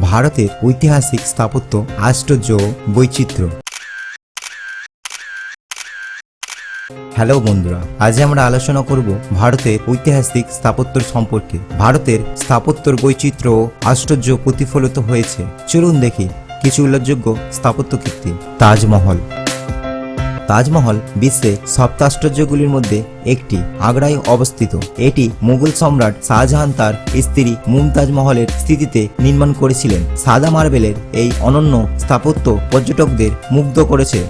ভারতের ঐতিহাসিক স্থাপত্য, আশ্চর্য বৈচিত্র্য। হ্যালো বন্ধুরা, আজ আমরা আলোচনা করব ভারতের ঐতিহাসিক স্থাপত্যর সম্পর্কে। ভারতের স্থাপত্যর বৈচিত্র্য আশ্চর্য প্রতিফলিত হয়েছে। চলুন দেখি কিছু উল্লেখযোগ্য স্থাপত্য কীর্তি। তাজমহল। তাজমহল বিশ্বে সপ্তাশ্চর্যগুলির মধ্যে একটি আগ্রায় অবস্থিত। এটি মুঘল সম্রাট শাহজাহান তার স্ত্রী মুমতাজ মহলের স্থিতিতে নির্মাণ করেছিলেন। সাদা মার্বেলের এই অনন্য স্থাপত্য পর্যটকদের মুগ্ধ করেছে।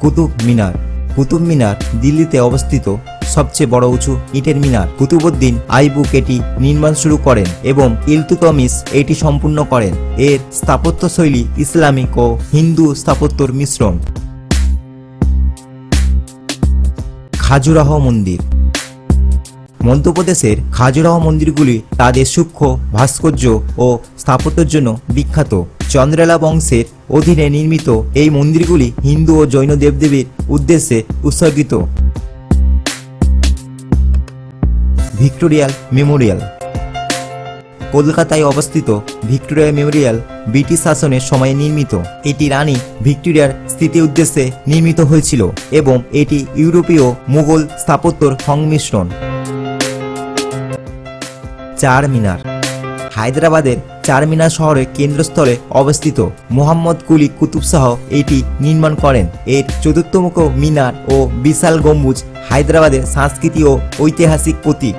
কুতুব মিনার। কুতুব মিনার দিল্লিতে অবস্থিত সবচেয়ে বড় উঁচু ইটের মিনার। কুতুবুদ্দিন আইবুক এটি নির্মাণ শুরু করেন এবং ইলতুতমিস এটি সম্পূর্ণ করেন। এর স্থাপত্য শৈলী ইসলামিক ও হিন্দু স্থাপত্যর মিশ্রণ। খাজুরাহ মন্দির। মধ্যপ্রদেশের খাজুরাহ মন্দিরগুলি তাদের সূক্ষ্ম, ভাস্কর্য ও স্থাপত্যের জন্য বিখ্যাত। চন্দ্রেলা বংশের অধীনে নির্মিত এই মন্দিরগুলি হিন্দু ও জৈন দেবদেবীর উদ্দেশ্যে উৎসর্গিত। ভিক্টোরিয়াল মেমোরিয়াল। কলকাতায় অবস্থিত ভিক্টোরিয়া মেমোরিয়াল ব্রিটিশ শাসনের সময়ে নির্মিত। এটি রানী ভিক্টোরিয়ার স্থিতি উদ্দেশ্যে নির্মিত হয়েছিল এবং এটি ইউরোপীয় মুঘল স্থাপত্যর সংমিশ্রণ। চার মিনার। হায়দ্রাবাদের চারমিনার শহরের কেন্দ্রস্থলে অবস্থিত মোহাম্মদ কুলি কুতুব শাহ এটি নির্মাণ করেন। এর চতুর্থমুখ মিনার ও বিশাল গম্বুজ হায়দ্রাবাদের সাংস্কৃতিক ও ঐতিহাসিক প্রতীক।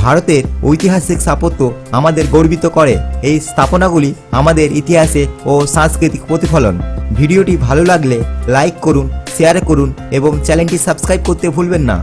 ভারতের ঐতিহাসিক স্থাপত্য আমাদের গর্বিত করে। এই স্থাপনাগুলি আমাদের ইতিহাসে ও সাংস্কৃতিক প্রতিফলন। ভিডিওটি ভালো লাগলে লাইক করুন, শেয়ার করুন এবং চ্যানেলটি সাবস্ক্রাইব করতে ভুলবেন না।